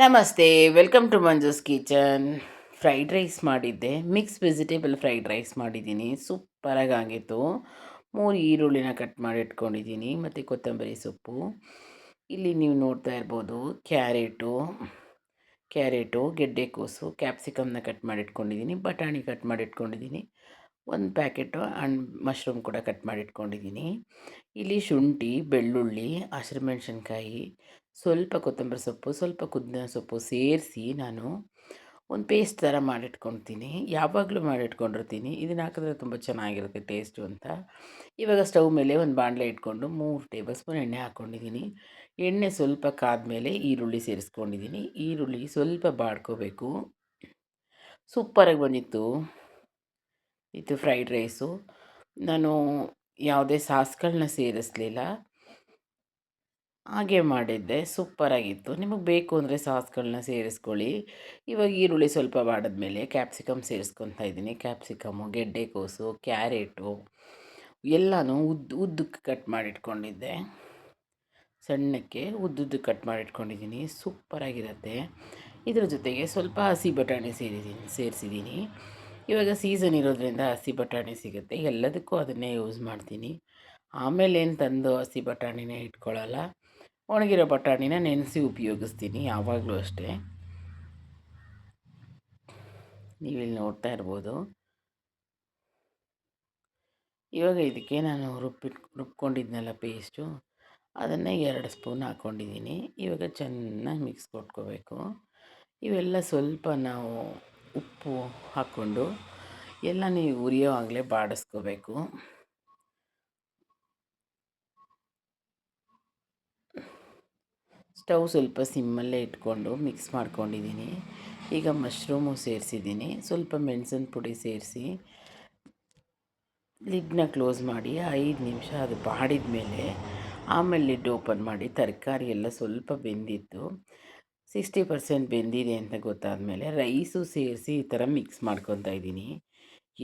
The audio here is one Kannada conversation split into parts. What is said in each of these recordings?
ನಮಸ್ತೆ welcome to Manju's kitchen fried rice ಮಾಡಿದ್ದೆ. ಮಿಕ್ಸ್ ವೆಜಿಟೇಬಲ್ ಫ್ರೈಡ್ ರೈಸ್ ಮಾಡಿದ್ದೀನಿ. ಸೂಪರಾಗಿ ಆಗಿತ್ತು ಮೂರು ಈರುಳ್ಳಿನ ಕಟ್ ಮಾಡಿ ಇಟ್ಕೊಂಡಿದ್ದೀನಿ. ಮತ್ತು ಕೊತ್ತಂಬರಿ ಸೊಪ್ಪು. ಇಲ್ಲಿ ನೀವು ನೋಡ್ತಾ ಇರ್ಬೋದು, ಕ್ಯಾರೆಟು ಕ್ಯಾರೆಟು ಗೆಡ್ಡೆಕೋಸು ಕ್ಯಾಪ್ಸಿಕಮ್ನ ಕಟ್ ಮಾಡಿ ಇಟ್ಕೊಂಡಿದ್ದೀನಿ, ಬಟಾಣಿ ಕಟ್ ಮಾಡಿ ಇಟ್ಕೊಂಡಿದ್ದೀನಿ. ಒಂದು ಪ್ಯಾಕೆಟು ಹಣ್ಣು ಮಶ್ರೂಮ್ ಕೂಡ ಕಟ್ ಮಾಡಿ ಇಟ್ಕೊಂಡಿದ್ದೀನಿ ಇಲ್ಲಿ ಶುಂಠಿ, ಬೆಳ್ಳುಳ್ಳಿ ಹಸಿರುಮೆಣ್ಸಿನ್ಕಾಯಿ ಸ್ವಲ್ಪ ಕೊತ್ತಂಬರಿ ಸೊಪ್ಪು, ಸ್ವಲ್ಪ ಕುದಿನ ಸೊಪ್ಪು ಸೇರಿಸಿ ನಾನು ಒಂದು ಪೇಸ್ಟ್ ಥರ ಮಾಡಿಟ್ಕೊಳ್ತೀನಿ ಯಾವಾಗಲೂ ಮಾಡಿಟ್ಕೊಂಡಿರ್ತೀನಿ. ಇದನ್ನ ಹಾಕಿದ್ರೆ ತುಂಬ ಚೆನ್ನಾಗಿರುತ್ತೆ ಟೇಸ್ಟು ಅಂತ. ಇವಾಗ ಸ್ಟವ್ ಮೇಲೆ ಒಂದು ಬಾಣಲೆ ಇಟ್ಕೊಂಡು ಮೂರು ಟೇಬಲ್ ಸ್ಪೂನ್ ಎಣ್ಣೆ ಹಾಕ್ಕೊಂಡಿದ್ದೀನಿ ಎಣ್ಣೆ ಸ್ವಲ್ಪ ಕಾದ್ಮೇಲೆ ಈರುಳ್ಳಿ ಸೇರಿಸ್ಕೊಂಡಿದ್ದೀನಿ ಈರುಳ್ಳಿ ಸ್ವಲ್ಪ ಬಾಡ್ಕೋಬೇಕು. ಸೂಪರಾಗಿ ಬಂದಿತ್ತು. ಇದು ಫ್ರೈಡ್ ರೈಸು ನಾನು ಯಾವುದೇ ಸಾಸ್ಗಳನ್ನ ಸೇರಿಸಲಿಲ್ಲ. ಹಾಗೆ ಮಾಡಿದ್ದೆ. ಸೂಪರಾಗಿತ್ತು ನಿಮಗೆ ಬೇಕು ಅಂದರೆ ಸಾಸ್ಗಳನ್ನ ಸೇರಿಸ್ಕೊಳ್ಳಿ. ಇವಾಗ ಈರುಳ್ಳಿ ಸ್ವಲ್ಪ ಮಾಡಿದ್ಮೇಲೆ ಕ್ಯಾಪ್ಸಿಕಮ್ ಸೇರಿಸ್ಕೊತಾ ಇದ್ದೀನಿ. ಕ್ಯಾಪ್ಸಿಕಮ್ಮು ಗೆಡ್ಡೆಕೋಸು ಕ್ಯಾರೆಟು ಎಲ್ಲನೂ ಉದ್ದು, ಉದ್ದಕ್ಕೆ ಕಟ್ ಮಾಡಿಟ್ಕೊಂಡಿದ್ದೆ. ಸಣ್ಣಕ್ಕೆ ಉದ್ದುದ್ದು ಕಟ್ ಮಾಡಿಟ್ಕೊಂಡಿದ್ದೀನಿ. ಸೂಪರಾಗಿರುತ್ತೆ ಇದರ ಜೊತೆಗೆ ಸ್ವಲ್ಪ ಹಸಿ ಬಟಾಣಿ ಸೇರಿದ್ದೀನಿ ಸೇರಿಸಿದ್ದೀನಿ ಇವಾಗ ಸೀಸನ್ ಇರೋದ್ರಿಂದ ಹಸಿ ಬಟಾಣಿ ಸಿಗುತ್ತೆ. ಎಲ್ಲದಕ್ಕೂ ಅದನ್ನೇ ಯೂಸ್ ಮಾಡ್ತೀನಿ. ಆಮೇಲೆ ಏನು ತಂದು ಹಸಿ ಬಟಾಣಿನೇ ಇಟ್ಕೊಳ್ಳಲ್ಲ ಒಣಗಿರೋ ಬಟಾಣಿನ ನೆನೆಸಿ ಉಪಯೋಗಿಸ್ತೀನಿ, ಯಾವಾಗಲೂ ಅಷ್ಟೇ. ನೀವಿಲ್ಲಿ ನೋಡ್ತಾ ಇರ್ಬೋದು. ಇವಾಗ ಇದಕ್ಕೆ ನಾನು ರುಬ್ಬಿಟ್, ರುಬ್ಕೊಂಡಿದ್ನಲ್ಲ ಪೇಸ್ಟು ಅದನ್ನು ಎರಡು ಸ್ಪೂನ್ ಹಾಕ್ಕೊಂಡಿದ್ದೀನಿ ಇವಾಗ ಚೆನ್ನಾಗಿ ಮಿಕ್ಸ್ ಕೊಟ್ಕೋಬೇಕು. ಇವೆಲ್ಲ ಸ್ವಲ್ಪ ನಾವು ಉಪ್ಪು ಹಾಕ್ಕೊಂಡು ಎಲ್ಲ ನೀವು ಉರಿಯೋವಾಗಲೇ ಬಾಡಿಸ್ಕೋಬೇಕು. ಸ್ಟವ್ ಸ್ವಲ್ಪ ಸಿಮ್ಮಲ್ಲೇ ಇಟ್ಕೊಂಡು ಮಿಕ್ಸ್ ಮಾಡ್ಕೊಂಡಿದ್ದೀನಿ. ಈಗ ಮಶ್ರೂಮು ಸೇರಿಸಿದ್ದೀನಿ. ಸ್ವಲ್ಪ ಮೆಣಸಿನ ಪುಡಿ ಸೇರಿಸಿ ಲಿಡ್ನ ಕ್ಲೋಸ್ ಮಾಡಿ ಐದು ನಿಮಿಷ ಅದು ಬಾಡಿದ ಮೇಲೆ ಆಮೇಲೆ ಲಿಡ್ ಓಪನ್ ಮಾಡಿ ತರಕಾರಿ ಎಲ್ಲ ಸ್ವಲ್ಪ ಬೆಂದಿತ್ತು. ಸಿಕ್ಸ್ಟಿ ಪರ್ಸೆಂಟ್ ಬೆಂದಿದೆ ಅಂತ ಗೊತ್ತಾದ ಮೇಲೆ ರೈಸು ಸೇರಿಸಿ ಈ ಥರ ಮಿಕ್ಸ್ ಮಾಡ್ಕೊತಾ ಇದ್ದೀನಿ.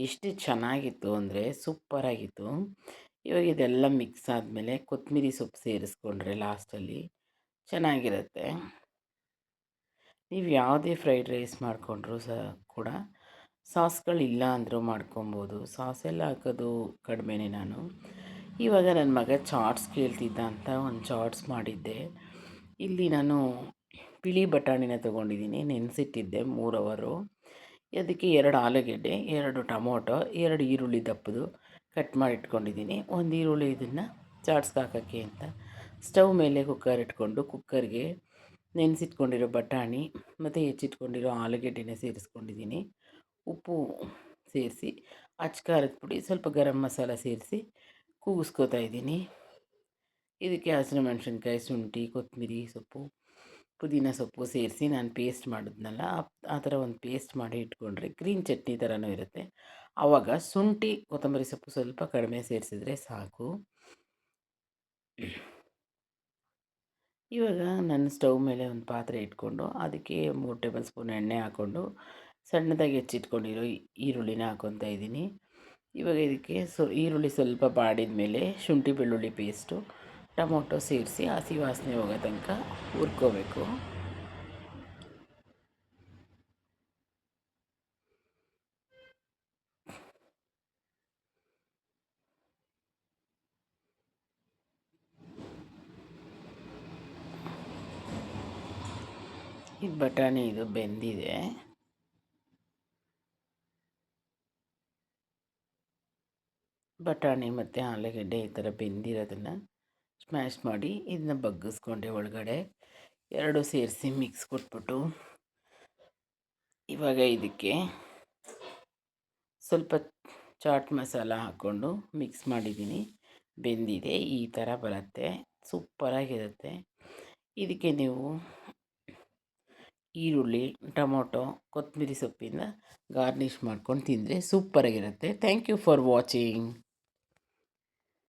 ಎಷ್ಟು ಚೆನ್ನಾಗಿತ್ತು ಅಂದರೆ ಸೂಪರಾಗಿತ್ತು. ಇವಾಗ ಇದೆಲ್ಲ ಮಿಕ್ಸ್ ಆದಮೇಲೆ ಕೊತ್ತಂಬರಿ ಸೊಪ್ಪು ಸೇರಿಸ್ಕೊಂಡ್ರೆ ಲಾಸ್ಟಲ್ಲಿ ಚೆನ್ನಾಗಿರುತ್ತೆ. ನೀವು ಯಾವುದೇ ಫ್ರೈಡ್ ರೈಸ್ ಮಾಡಿಕೊಂಡ್ರು ಸಹ ಕೂಡ ಸಾಸ್ಗಳಿಲ್ಲ ಅಂದರೂ ಮಾಡ್ಕೊಬೋದು. ಸಾಸೆಲ್ಲ ಹಾಕೋದು ಕಡಿಮೆನೇ ನಾನು. ಇವಾಗ ನನ್ನ ಮಗ ಚಾಟ್ಸ್ ಕೇಳ್ತಿದ್ದ ಅಂತ ಒಂದು ಚಾಟ್ಸ್ ಮಾಡಿದ್ದೆ. ಇಲ್ಲಿ ನಾನು ಬಿಳಿ ಬಟಾಣಿನ ತೊಗೊಂಡಿದ್ದೀನಿ, ನೆನೆಸಿಟ್ಟಿದ್ದೆ ಮೂರು ಅವರು. ಅದಕ್ಕೆ ಎರಡು ಆಲೂಗೆಡ್ಡೆ, ಎರಡು ಟೊಮೊಟೊ, ಎರಡು ಈರುಳ್ಳಿ ದಪ್ಪದು ಕಟ್ ಮಾಡಿ ಇಟ್ಕೊಂಡಿದ್ದೀನಿ ಒಂದು ಈರುಳ್ಳಿ ಇದನ್ನು ಚಾಟ್ಸ್ಗೆ ಹಾಕೋಕ್ಕೆ ಅಂತ. ಸ್ಟವ್ ಮೇಲೆ ಕುಕ್ಕರ್ ಇಟ್ಕೊಂಡು ಕುಕ್ಕರ್ಗೆ ನೆನೆಸಿಟ್ಕೊಂಡಿರೋ ಬಟಾಣಿ ಮತ್ತು ಹೆಚ್ಚಿಟ್ಕೊಂಡಿರೋ ಆಲೂಗೆಡ್ಡೆನ ಸೇರಿಸ್ಕೊಂಡಿದ್ದೀನಿ. ಉಪ್ಪು ಸೇರಿಸಿ ಖಾರದ ಪುಡಿ, ಸ್ವಲ್ಪ ಗರಂ ಮಸಾಲ ಸೇರಿಸಿ ಕೂಗಿಸ್ಕೋತಾ ಇದ್ದೀನಿ. ಇದಕ್ಕೆ ಹಸಿರು ಮೆಣಸಿನ್ಕಾಯಿ, ಶುಂಠಿ, ಕೊತ್ತಂಬರಿ ಸೊಪ್ಪು. ಪುದೀನ ಸೊಪ್ಪು ಸೇರಿಸಿ ನಾನು ಪೇಸ್ಟ್ ಮಾಡಿದ್ನಲ್ಲ, ಆ ಥರ ಒಂದು ಪೇಸ್ಟ್ ಮಾಡಿ ಇಟ್ಕೊಂಡ್ರೆ ಗ್ರೀನ್ ಚಟ್ನಿ ಥರನೂ ಇರುತ್ತೆ. ಆವಾಗ ಶುಂಠಿ, ಕೊತ್ತಂಬರಿ ಸೊಪ್ಪು ಸ್ವಲ್ಪ ಕಡಿಮೆ ಸೇರಿಸಿದ್ರೆ ಸಾಕು. ಇವಾಗ ನಾನು ಸ್ಟವ್ ಮೇಲೆ ಒಂದು ಪಾತ್ರೆ ಇಟ್ಕೊಂಡು ಅದಕ್ಕೆ ಮೂರು ಟೇಬಲ್ ಸ್ಪೂನ್ ಎಣ್ಣೆ ಹಾಕ್ಕೊಂಡು ಸಣ್ಣದಾಗಿ ಹೆಚ್ಚಿಟ್ಕೊಂಡಿರೋ ಈರುಳ್ಳಿನ ಹಾಕ್ಕೊತಾ ಇದ್ದೀನಿ. ಇವಾಗ ಇದಕ್ಕೆ ಸೊ ಈರುಳ್ಳಿ ಸ್ವಲ್ಪ ಬಾಡಿದ ಮೇಲೆ ಶುಂಠಿ ಬೆಳ್ಳುಳ್ಳಿ ಪೇಸ್ಟು ಟೊಮೊಟೊ ಸೇರಿಸಿ ಹಸಿ ವಾಸನೆ ಹೋಗೋ ತನಕ ಹುರ್ಕೋಬೇಕು. ಇದು ಬಟಾಣಿ, ಇದು ಬೆಂದಿದೆ. ಬಟಾಣಿ ಮತ್ತು ಆಲೂಗಡ್ಡೆ ಈ ಥರ ಬೆಂದಿರೋದನ್ನು ಸ್ಮ್ಯಾಶ್ ಮಾಡಿ ಇದನ್ನ ಬಗ್ಗಿಸ್ಕೊಂಡೆ ಒಳಗಡೆ. ಎರಡು ಸೇರಿಸಿ ಮಿಕ್ಸ್ ಕೊಟ್ಬಿಟ್ಟು ಇವಾಗ ಇದಕ್ಕೆ ಸ್ವಲ್ಪ ಚಾಟ್ ಮಸಾಲ ಹಾಕ್ಕೊಂಡು ಮಿಕ್ಸ್ ಮಾಡಿದ್ದೀನಿ. ಬೆಂದಿದೆ, ಈ ಥರ ಬರುತ್ತೆ ಸೂಪರಾಗಿರುತ್ತೆ ಇದಕ್ಕೆ ನೀವು ಈರುಳ್ಳಿ, ಟೊಮೊಟೊ, ಕೊತ್ತಂಬರಿ ಸೊಪ್ಪಿಂದ ಗಾರ್ನಿಷ್ ಮಾಡ್ಕೊಂಡು ತಿಂದರೆ ಸೂಪರಾಗಿರುತ್ತೆ ಥ್ಯಾಂಕ್ ಯು ಫಾರ್ ವಾಚಿಂಗ್